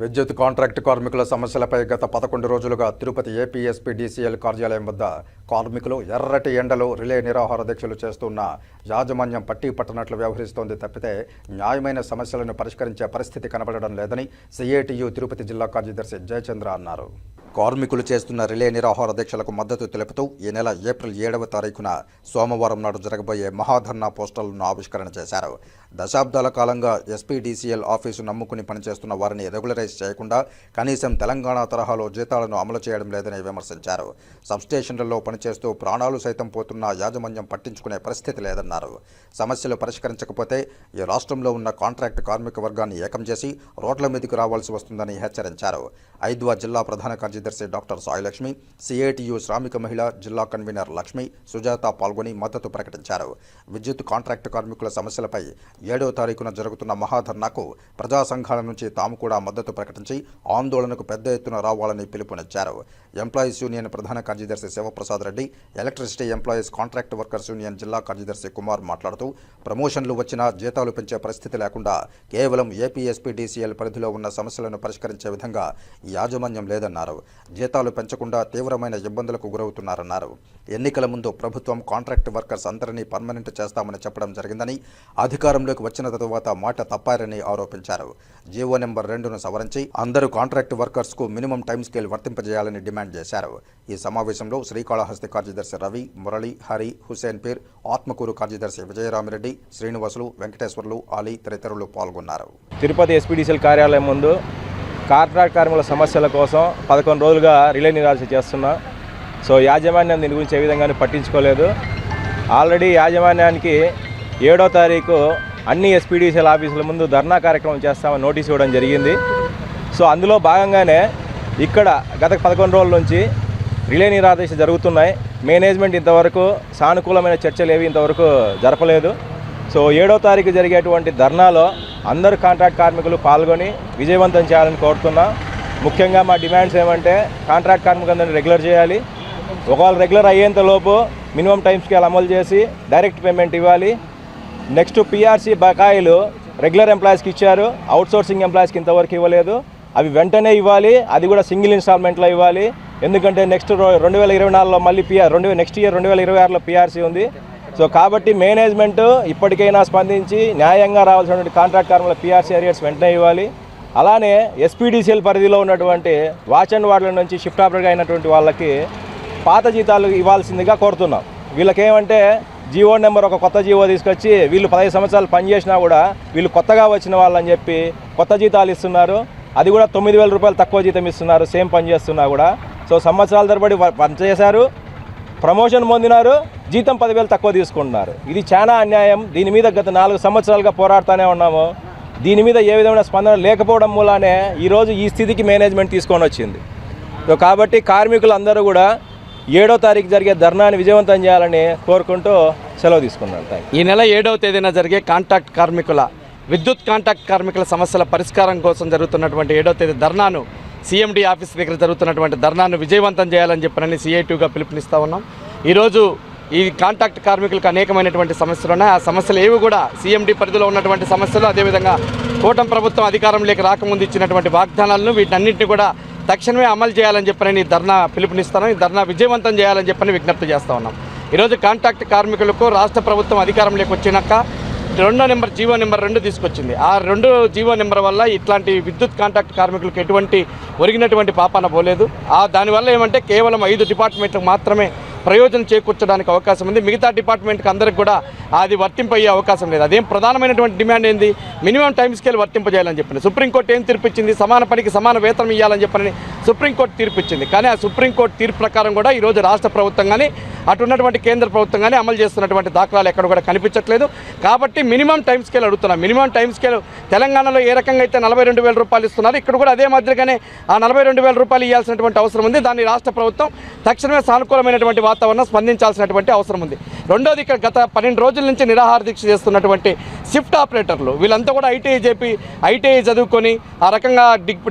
విద్యుత్ కాంట్రాక్ట్ కార్మికుల సమస్యలపై గత పదకొండు రోజులుగా తిరుపతి ఏపీఎస్పీడీసీఎల్ కార్యాలయం వద్ద కార్మికులు ఎర్రటి ఎండలో రిలే నిరాహార దీక్షలు చేస్తున్న యాజమాన్యం పట్టి పట్టనట్లు వ్యవహరిస్తోంది తప్పితే న్యాయమైన సమస్యలను పరిష్కరించే పరిస్థితి కనబడడం లేదని సిఐటియు తిరుపతి జిల్లా కార్యదర్శి జయచంద్ర అన్నారు. కార్మికులు చేస్తున్న రిలే నిరాహార దీక్షలకు మద్దతు తెలుపుతూ ఈ నెల ఏప్రిల్ ఏడవ తారీఖున సోమవారం నాడు జరగబోయే మహాధర్నా పోస్టర్లను ఆవిష్కరణ చేశారు. దశాబ్దాల కాలంగా ఎస్పీడీసీఎల్ ఆఫీసు నమ్ముకుని పనిచేస్తున్న వారిని రెగ్యులరైజ్ చేయకుండా కనీసం తెలంగాణ తరహాలో జీతాలను అమలు చేయడం లేదని విమర్శించారు. సబ్స్టేషన్లలో పనిచేస్తూ ప్రాణాలు సైతం పోతున్న యాజమాన్యం పట్టించుకునే పరిస్థితి లేదన్నారు. సమస్యలు పరిష్కరించకపోతే ఈ రాష్ట్రంలో ఉన్న కాంట్రాక్ట్ కార్మిక వర్గాన్ని ఏకం చేసి రోడ్ల మీదకు రావాల్సి వస్తుందని హెచ్చరించారు. ఐద్వా జిల్లా ప్రధాన కార్యదర్శి డాక్టర్ సాయిలక్ష్మి సిఐటియు శ్రామిక మహిళ జిల్లా కన్వీనర్ లక్ష్మి సుజాత పాల్గొని మద్దతు ప్రకటించారు. విద్యుత్ కాంట్రాక్ట్ కార్మికుల సమస్యలపై ఏడో తారీఖున జరుగుతున్న మహాధర్నాకు ప్రజా సంఘాల నుంచి తాము కూడా మద్దతు ప్రకటించి ఆందోళనకు పెద్ద ఎత్తున రావాలని పిలుపునిచ్చారు. ఎంప్లాయీస్ యూనియన్ ప్రధాన కార్యదర్శి Sivaprasad Reddy electricity employees contract workers union జిల్లా కార్యదర్శి కుమార్ మాట్లాడుతూ ప్రమోషన్లు వచ్చినా జీతాలు పెంచే పరిస్థితి లేకుండా కేవలం ఏపీఎస్పీడీసీఎల్ పరిధిలో ఉన్న సమస్యలను పరిష్కరించే విధంగా ఈ యాజమాన్యం లేదన్నారు. జీతాలు పెంచకుండా తీవ్రమైన ఇబ్బందులకు గురవుతున్నారన్నారు. ఎన్నికల ముందు ప్రభుత్వం కాంట్రాక్ట్ వర్కర్స్ అందరినీ పర్మనెంట్ చేస్తామని చెప్పడం జరిగిందని అధికారంలోకి వచ్చిన తరువాత మాట తప్పారని ఆరోపించారు. జీవో నెంబర్ రెండును సవరించి అందరూ కాంట్రాక్ట్ వర్కర్స్కు మినిమం టైం స్కేల్ వర్తింపజేయాలని డిమాండ్ చేశారు. ఈ సమావేశంలో శ్రీకాళహస్తి కార్యదర్శి రవి మురళి హరి హుసేన్ పీర్ ఆత్మకూరు కార్యదర్శి విజయరామిరెడ్డి శ్రీనివాసులు వెంకటేశ్వర్లు అలీ తదితరులు పాల్గొన్నారు. తిరుపతి ఎస్పీడీసీఎల్ కార్యాలయం ముందు కాంట్రాక్ట్ కార్మికుల సమస్యల కోసం పదకొండు రోజులుగా రిలే నిరాశ చేస్తున్నాం. సో యాజమాన్యం దీని గురించి ఏ విధంగానే పట్టించుకోలేదు. ఆల్రెడీ యాజమాన్యానికి ఏడో తారీఖు అన్ని ఎస్పీడీసీఎల్ ఆఫీసుల ముందు ధర్నా కార్యక్రమం చేస్తామని నోటీస్ ఇవ్వడం జరిగింది. సో అందులో భాగంగానే ఇక్కడ గత పదకొండు రోజుల నుంచి రిలే నిరాదేశ జరుగుతున్నాయి. మేనేజ్మెంట్ ఇంతవరకు సానుకూలమైన చర్చలు ఏవి ఇంతవరకు జరపలేదు. సో ఏడో తారీఖు జరిగేటువంటి ధర్నాలో అందరు కాంట్రాక్ట్ కార్మికులు పాల్గొని విజయవంతం చేయాలని కోరుతున్నా. ముఖ్యంగా మా డిమాండ్స్ ఏమంటే కాంట్రాక్ట్ కార్మికులందరినీ రెగ్యులర్ చేయాలి. ఒకవేళ రెగ్యులర్ అయ్యేంతలోపు మినిమం టైం స్కేల్ అమలు చేసి డైరెక్ట్ పేమెంట్ ఇవ్వాలి. నెక్స్ట్ పిఆర్సీ బకాయిలు రెగ్యులర్ ఎంప్లాయీస్కి ఇచ్చారు. అవుట్సోర్సింగ్ ఎంప్లాయీస్కి ఇంతవరకు ఇవ్వలేదు. అవి వెంటనే ఇవ్వాలి. అది కూడా సింగిల్ ఇన్స్టాల్మెంట్లో ఇవ్వాలి. ఎందుకంటే నెక్స్ట్ రెండు వేల ఇరవై నాలుగులో మళ్ళీ పిఆర్ రెండు నెక్స్ట్ ఇయర్ రెండు వేల ఇరవై ఆరులో పిఆర్సీ ఉంది. సో కాబట్టి మేనేజ్మెంట్ ఇప్పటికైనా స్పందించి న్యాయంగా రావాల్సినటువంటి కాంట్రాక్ట్ కార్మికుల పిఆర్సీ ఏరియర్స్ వెంటనే ఇవ్వాలి. అలానే ఎస్పీడీసీఎల్ పరిధిలో ఉన్నటువంటి వాచ్ అండ్ వార్డుల నుంచి షిఫ్ట్ ఆపరేటర్గా అయినటువంటి వాళ్ళకి పాత జీతాలు ఇవ్వాల్సిందిగా కోరుతున్నాం. వీళ్ళకేమంటే జీవో నెంబర్ ఒక కొత్త జీవో తీసుకొచ్చి వీళ్ళు పదహైదు సంవత్సరాలు పనిచేసినా కూడా వీళ్ళు కొత్తగా వచ్చిన వాళ్ళని చెప్పి కొత్త జీతాలు ఇస్తున్నారు. అది కూడా తొమ్మిది వేల రూపాయలు తక్కువ జీతం ఇస్తున్నారు. సేమ్ పని చేస్తున్నా కూడా. సో సంవత్సరాల తరబడి పనిచేశారు ప్రమోషన్ పొందినారు. జీతం పదివేలు తక్కువ తీసుకుంటున్నారు. ఇది చాలా అన్యాయం. దీని మీద గత నాలుగు సంవత్సరాలుగా పోరాడుతూనే ఉన్నాము. దీని మీద ఏ విధమైన స్పందన లేకపోవడం మూలానే ఈరోజు ఈ స్థితికి మేనేజ్మెంట్ తీసుకొని వచ్చింది. కాబట్టి కార్మికులందరూ కూడా ఏడో తారీఖు జరిగే ధర్నాన్ని విజయవంతం చేయాలని కోరుకుంటూ సెలవు తీసుకున్నాను. ఈ నెల ఏడవ తేదీన జరిగే కాంట్రాక్ట్ కార్మికుల విద్యుత్ కాంట్రాక్ట్ కార్మికుల సమస్యల పరిష్కారం కోసం జరుగుతున్నటువంటి ఏడవ తేదీ ధర్నాను సీఎండీ ఆఫీస్ దగ్గర జరుగుతున్నటువంటి ధర్నాను విజయవంతం చేయాలని చెప్పనని సీఐటీగా పిలుపునిస్తా ఉన్నాం. ఈరోజు ఈ కాంట్రాక్ట్ కార్మికులకు అనేకమైనటువంటి సమస్యలు ఉన్నాయి. ఆ సమస్యలు ఏవి కూడా సీఎండీ పరిధిలో ఉన్నటువంటి సమస్యలు అదేవిధంగా కూటమి ప్రభుత్వం అధికారంలోకి రాకముందు ఇచ్చినటువంటి వాగ్దానాలను వీటన్నింటినీ కూడా తక్షణమే అమలు చేయాలని చెప్పని ఈ ధర్నా పిలుపునిస్తాను. ఈ ధర్నా విజయవంతం చేయాలని చెప్పని విజ్ఞప్తి చేస్తా ఉన్నాం. ఈరోజు కాంట్రాక్ట్ కార్మికులకు రాష్ట్ర ప్రభుత్వం అధికారంలోకి వచ్చినాక రెండో నెంబర్ జీవో నెంబర్ రెండు తీసుకొచ్చింది. ఆ రెండు జీవో నెంబర్ వల్ల ఇట్లాంటి విద్యుత్ కాంట్రాక్ట్ కార్మికులకు ఎటువంటి ఒరిగినటువంటి పాపాన పోలేదు. ఆ దానివల్ల ఏమంటే కేవలం ఐదు డిపార్ట్మెంట్లకు మాత్రమే ప్రయోజనం చేకూర్చడానికి అవకాశం ఉంది. మిగతా డిపార్ట్మెంట్కి అందరికి కూడా అది వర్తింపయ్యే అవకాశం లేదు. అదేం ప్రధానమైనటువంటి డిమాండ్ ఏంది? మినిమం టైం స్కేల్ వర్తింపజేయాలని చెప్పింది సుప్రీంకోర్టు ఏం తీర్పిచ్చింది? సమాన పనికి సమాన వేతనం ఇవ్వాలని చెప్పని సుప్రీంకోర్టు తీర్పిచ్చింది. కానీ ఆ సుప్రీంకోర్టు తీర్పు ప్రకారం కూడా ఈరోజు రాష్ట్ర ప్రభుత్వం కానీ అటు ఉన్నటువంటి కేంద్ర ప్రభుత్వం కానీ అమలు చేస్తున్నటువంటి దాఖలాలు ఎక్కడ కూడా కనిపించట్లేదు. కాబట్టి మినిమం టైం స్కేల్ అడుగుతున్నాం. మినిమం టైం స్కేల్ తెలంగాణలో ఏ రకంగా అయితే నలభై రెండు వేల రూపాయలు ఇస్తున్నారు ఇక్కడ కూడా అదే మాదిరిగానే ఆ నలభై రెండు వేల రూపాయలు ఇవ్వాల్సినటువంటి అవసరం ఉంది. దాన్ని రాష్ట్ర ప్రభుత్వం తక్షణమే సానుకూలమైనటువంటి వాతావరణం స్పందించాల్సినటువంటి అవసరం ఉంది. రెండోది ఇక్కడ గత పన్నెండు రోజుల నుంచి నిరాహార దీక్ష చేస్తున్నటువంటి షిఫ్ట్ ఆపరేటర్లు వీళ్ళంతా కూడా ఐటీఐ చెప్పి ఐటీఐ చదువుకొని ఆ రకంగా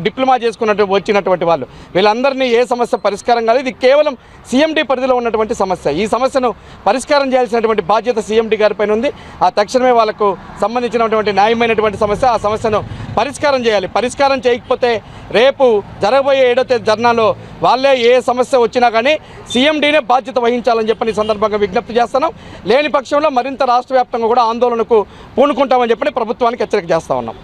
డిప్లొమా చేసుకున్నట్టు వచ్చినటువంటి వాళ్ళు. వీళ్ళందరినీ ఏ సమస్య పరిష్కారం కాదు ఇది కేవలం సీఎండీ పరిధిలో ఉన్నటువంటి సమస్య. ఈ సమస్యను పరిష్కారం చేయాల్సినటువంటి బాధ్యత సీఎండీ గారిపైన ఉంది. ఆ తక్షణమే వాళ్ళకు సంబంధించినటువంటి న్యాయమైనటువంటి సమస్య ఆ సమస్యను పరిష్కారం చేయాలి. పరిష్కారం చేయకపోతే రేపు జరగబోయే ఏడో తేదీ ధర్నాలో వాళ్ళే ఏ సమస్య వచ్చినా కానీ సీఎండీనే బాధ్యత వహించాలని చెప్పని ఈ సందర్భంగా విజ్ఞప్తి చేస్తాను చేస్తున్నాం. లేని పక్షంలో మరింత రాష్ట్ర వ్యాప్తంగా కూడా ఆందోళనకు పూనుకుంటామని చెప్పని ప్రభుత్వానికి హెచ్చరిక చేస్తా ఉన్నాం.